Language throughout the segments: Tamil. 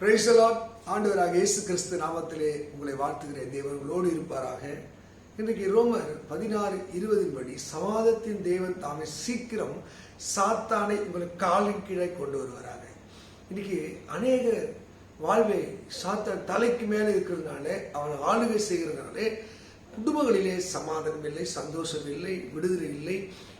பிரைசலாட் ஆண்டவராக இயேசு கிறிஸ்து நாமத்திலே உங்களை வாழ்த்துகிறேன். தேவன் உங்களோடு இருப்பாராக. இன்றைக்கு ரோமர் பதினாறு இருபதின் படி சமாதத்தின் தேவன் தாமே சீக்கிரம் சாத்தானை உங்களை காலின் கீழே கொண்டு வருவாராக. இன்னைக்கு அநேக வாழ்வை சாத்தான் தலைக்கு மேலே இருக்கிறதுனால அவனை ஆளுகை செய்கிறதுனாலே குடும்பங்களிலே சமாதானம் இல்லை சந்தோஷம் இல்லை விடுதலை இல்லை.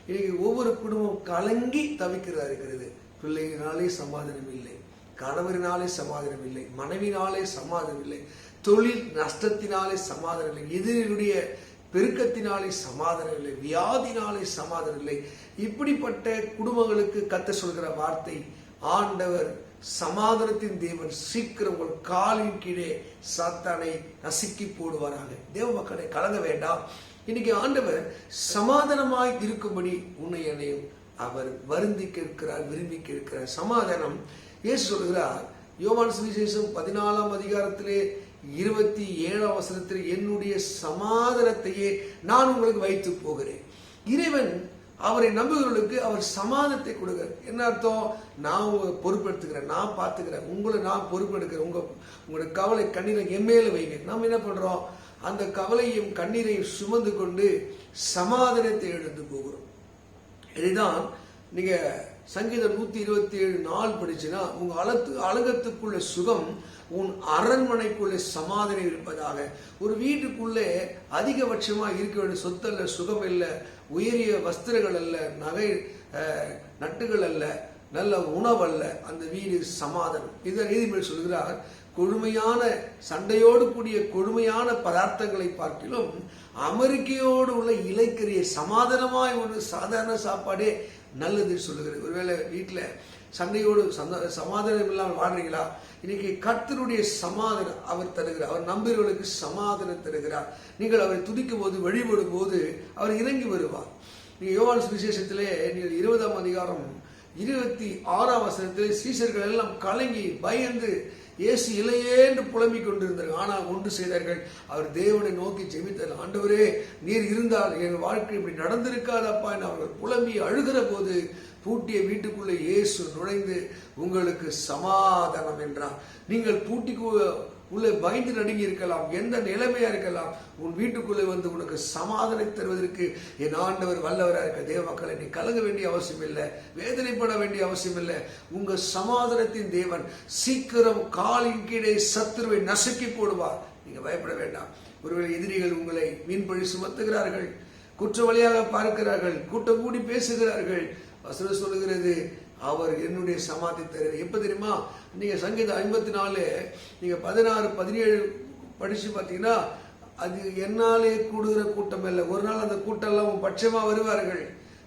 இன்னைக்கு ஒவ்வொரு குடும்பம் கலங்கி தவிக்கிறதா இருக்கிறது பிள்ளைகளாலே சமாதானம் இல்லை. கணவரினாலே சமாதானம் இல்லை மனைவினாலே சமாதானம் இல்லை தொழில் நஷ்டத்தினாலே சமாதானம் இல்லை எதிரியுடைய பெருக்கத்தினாலே சமாதானம் இல்லை வியாதினாலே சமாதானம் இல்லை. இப்படிப்பட்ட குடும்பங்களுக்கு கத்த சொல்கிற வார்த்தை ஆண்டவர் சமாதானத்தின் தேவன் சீக்கிரம் உங்கள் காலின் கீழே சாத்தானை நசுக்கி போடுவாராக. தேவ மக்களை கலங்க வேண்டாம். இன்னைக்கு ஆண்டவர் சமாதானமாய் இருக்கும்படி உன்னை என்னையும் அவர் வருந்தி கேட்கிறார் விரும்பி கேட்கிறார். சமாதானம் இயேசு சொல்லுகிறார் யோவான் சுவிசேஷம் பதினாலாம் அதிகாரத்திலே இருபத்தி ஏழாம் வசனத்தில் என்னுடைய சமாதானத்தையே நான் உங்களுக்கு வைத்து போகிறேன். இறைவன் அவரை நம்புகிறவர்களுக்கு அவர் சமாதானத்தை கொடுக்கிறார். என்ன அர்த்தம்? நான் உங்களை பொறுப்பெடுத்துக்கிறேன் நான் பார்த்துக்கிறேன் உங்களை நான் பொறுப்பெடுக்கிறேன் உங்க உங்களோட கவலை கண்ணீரை எம்மேல வைங்க. நம்ம என்ன பண்றோம்? அந்த கவலையும் கண்ணீரையும் சுமந்து கொண்டு சமாதானத்தை எழுந்து போகிறோம். இதுதான் நீங்க சங்கீதம் நூத்தி இருபத்தி ஏழு நாள் படிச்சுன்னா உங்க அலத்து அழகத்துக்குள்ள சுகம் உன் அரண்மனைக்குள்ளே சமாதானம் இருப்பதாக. ஒரு வீட்டுக்குள்ளே அதிகபட்சமா இருக்க வேண்டிய சொத்தல்ல சுகம் இல்லை உயரிய வஸ்திரங்கள் அல்ல நகை நட்டுகள் அல்ல நல்ல உணவு அல்ல அந்த வீடு சமாதானம். இதை நீதிபதி சொல்கிறார் கொழுமையான சண்டையோடு கூடிய கொழுமையான பதார்த்தங்களை பார்க்கிலும் அமெரிக்கையோடு உள்ள இலைக்கரிய சமாதானமாய் ஒரு சாதாரண சாப்பாடே நல்லது சொல்லுகிறது. ஒருவேளை வீட்டில் சண்டையோடு சந்த- சமாதானம் இல்லாமல் வாழ்றீங்களா? இன்னைக்கு கர்த்தருடைய சமாதானம் அவர் தருகிறார். அவர் நம்புகிறவர்களுக்கு சமாதானம் தருகிறார். நீங்கள் அவரை துதிக்கும் போது வழிபடும் போது அவர் இறங்கி வருவார். நீங்கள் யோவான் சுவிசேஷத்திலே நீங்கள் இருபதாம் அதிகாரம் இருபத்தி ஆறாம் வசனத்திலே சீசர்கள் எல்லாம் கலங்கி பயந்து இயேசு இல்லையே என்று புலம்பிக் கொண்டிருந்தார்கள். ஆனால் ஒன்று செய்தார்கள் அவர் தேவனை நோக்கி ஜெபித்தார். ஆண்டவரே நீர் இருந்தால் என் வாழ்க்கை இப்படி நடந்திருக்காதப்பா என்று அவர்கள் புலம்பி அழுகிற போது பூட்டிய வீட்டுக்குள்ளே இயேசு நுழைந்து உங்களுக்கு சமாதானம் என்றார். நீங்கள் பூட்டிக்கு உள்ளே பயந்து நடுங்கி இருக்கலாம் எந்த நிலைமையா இருக்கலாம் உன் வீட்டுக்குள்ளே வந்து உனக்கு சமாதானம் தருவதற்கு என் ஆண்டவர் வல்லவராக இருக்க தேவ மக்களை நீ கலங்க வேண்டிய அவசியம் இல்லை வேதனைப்பட வேண்டிய அவசியம் இல்லை. உங்க சமாதானத்தின் தேவன் சீக்கிரம் காலின் கீழே சத்துருவை நசுக்கி போடுவார். நீங்க பயப்பட வேண்டாம். ஒருவேளை எதிரிகள் உங்களை மீன்பழி சுமத்துகிறார்கள் குற்றவாளியாக பார்க்கிறார்கள் கூட்டம் கூடி பேசுகிறார்கள் வசனம் சொல்லுகிறது அவர் என்னுடைய சமாதி தருகிறார் எப்போ தெரியுமா? நீங்கள் சங்கீதம் ஐம்பத்தி நாலு நீங்கள் பதினாறு பதினேழு படித்து பார்த்தீங்கன்னா அது என்னாலே கூடுகிற கூட்டம் இல்லை ஒரு நாள் அந்த கூட்டம் எல்லாம் உன் வருவார்கள்.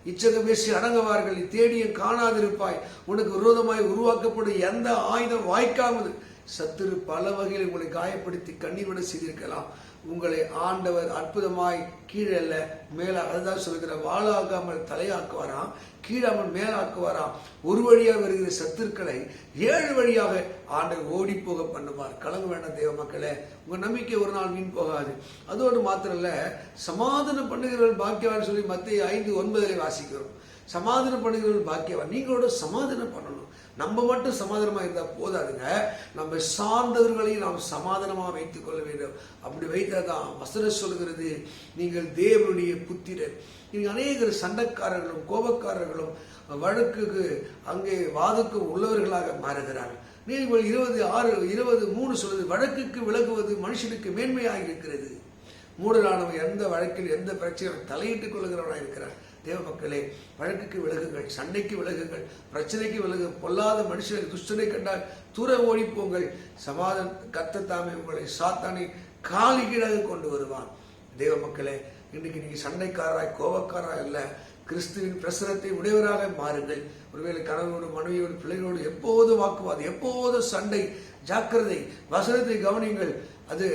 இச்சகம் பேசி அடங்குவார்கள் தேடிய காணாதிருப்பாய். உனக்கு விரோதமாய் உருவாக்கப்படும் எந்த ஆயுதம் வாய்க்காமது சத்துரு பல வகையில் உங்களை காயப்படுத்தி கண்ணீர் விட செய்திருக்கலாம். உங்களை ஆண்டவர் அற்புதமாய் கீழே அல்ல மேல அதுதான் சொல்கிற வாழாகாமல் தலையாக்குவாராம் கீழாமல் மேலாக்குவாராம். ஒரு வழியாக வருகிற சத்துருக்களை ஏழு வழியாக ஆண்டவர் ஓடி போக பண்ணுவார். கலங்க வேண்டாம் தேவ மக்களே உங்க நம்பிக்கை ஒரு நாள் வீண் போகாது. அதோடு மாத்திரம் இல்ல சமாதானம் பண்ணுகிறவர்கள் பாக்கியவான் சொல்லி மத்திய ஐந்து ஒன்பதிலே வாசிக்கிறோம். சமாதானம் பண்ணுகிறவர்கள் பாக்கியவான். நீங்களோட சமாதானம் பண்ணணும் நம்ம மட்டும் சமாதானமாக இருந்தால் போதாதுங்க. நம்ம சார்ந்தவர்களையும் நாம் சமாதானமாக வைத்துக் கொள்ள வேண்டும். அப்படி வைத்தால் தான் வசனம் சொல்கிறது நீங்கள் தேவனுடைய புத்திரர். நீங்கள் அநேகர் சண்டைக்காரர்களும் கோபக்காரர்களும் வழக்குக்கு அங்கே வாதுக்கும் உள்ளவர்களாக மாறுகிறார்கள். நீதிபதி இருபது ஆறு இருபது மூணு சொல்வது வழக்குக்கு விலகுவது மனுஷனுக்கு மேன்மையாக இருக்கிறது. மூடலானவர் எந்த வழக்கில் எந்த பிரச்சனையும் தலையிட்டுக் கொள்கிறவனாக இருக்கிறார் தேவ மக்களே வழக்குக்கு விலகுங்கள் சண்டைக்கு விலகுங்கள் பிரச்சனைக்கு விலகு பொல்லாத மனுஷனை துஷ்டனை கண்டால் தூர ஓடிப்போங்கள் சமாதான தாமே உங்களை சாத்தானை காலி கீழாக கொண்டு வருவான். தேவ மக்களே இன்னைக்கு நீங்க சண்டைக்காரராய் கோபக்காரராய் இல்லை. கிறிஸ்துவின் பிரசனத்தை உடையவராக மாறுங்கள். ஒருவேளை கணவனோடு மனைவியோடு பிள்ளைகளோடு எப்போது வாக்குவாதம் எப்போது சண்டை ஜாக்கிரதை வசனத்தை கவனியுங்கள். அது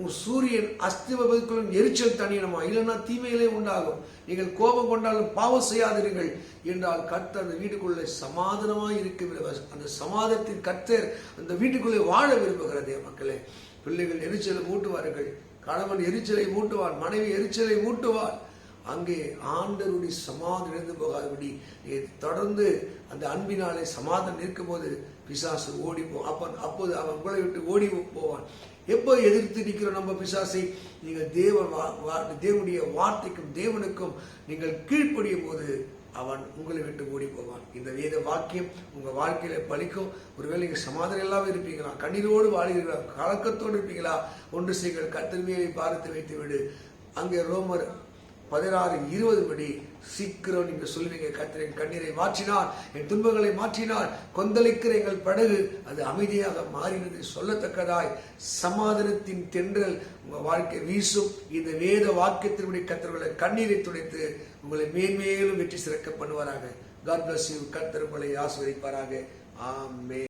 உன் சூரியன் அஸ்திவதற்குள்ளும் எரிச்சல் தணியணுமா? இல்லைன்னா தீமையிலே உண்டாகும். நீங்கள் கோபம் கொண்டாலும் பாவம் செய்யாதிருங்கள் என்றால் கர்த்தர் அந்த வீட்டுக்குள்ளே சமாதானமாக இருக்க அந்த சமாதத்தின் கர்த்தர் அந்த வீட்டுக்குள்ளே வாழ விரும்புகிறதே மக்களே பிள்ளைகள் எரிச்சலை மூட்டுவார்கள். கணவன் எரிச்சலை மூட்டுவான் மனைவி எரிச்சலை மூட்டுவாள். அங்கே ஆண்டருடைய சமாதி இழந்து போகாதபடி தொடர்ந்து அந்த அன்பினாலே சமாதானம் இருக்கும்போது பிசாசு ஓடிப்போம் அப்போ அப்போது அவன் உங்களை விட்டு ஓடி போவான். எப்போ எதிர்த்து நிற்கிறோம் நம்ம பிசாசை? நீங்கள் தேவ வா- வா- தேவனுடைய வார்த்தைக்கும் தேவனுக்கும் நீங்கள் கீழ்ப்படியும் போது அவன் உங்களை விட்டு ஓடி போவான். இந்த வேத வாக்கியம் உங்கள் வாழ்க்கையில பலிக்கும். ஒருவேளை நீங்கள் சமாதானம் இல்லாமல் இருப்பீங்களா? கண்ணீரோடு வாழ்கிறீர்களா? கலக்கத்தோடு இருப்பீங்களா? ஒன்று செய்கள் கத்திரமையை பார்த்து வைத்து விடு அங்கே ரோமர் பதினாறு இருபது படி. சீக்கிரம் நீங்க சொல்லுவீங்க கத்திரின் கண்ணீரை மாற்றினார் என் துன்பங்களை மாற்றினார். கொந்தளிக்கிற எங்கள் படகு. அது அமைதியாக மாறினது சொல்லத்தக்கதாய். சமாதானத்தின் தென்றல் உங்க வாழ்க்கை வீசும். இந்த வேத வாக்கியத்தினுடைய கத்திரங்களை கண்ணீரை துடைத்து உங்களை மேன்மேலும் வெற்றி சிறக்க பண்ணுவாராக. காட் பிளஸ் யூ கர்த்தர் உங்களை ஆசிரியப்பாராக ஆமே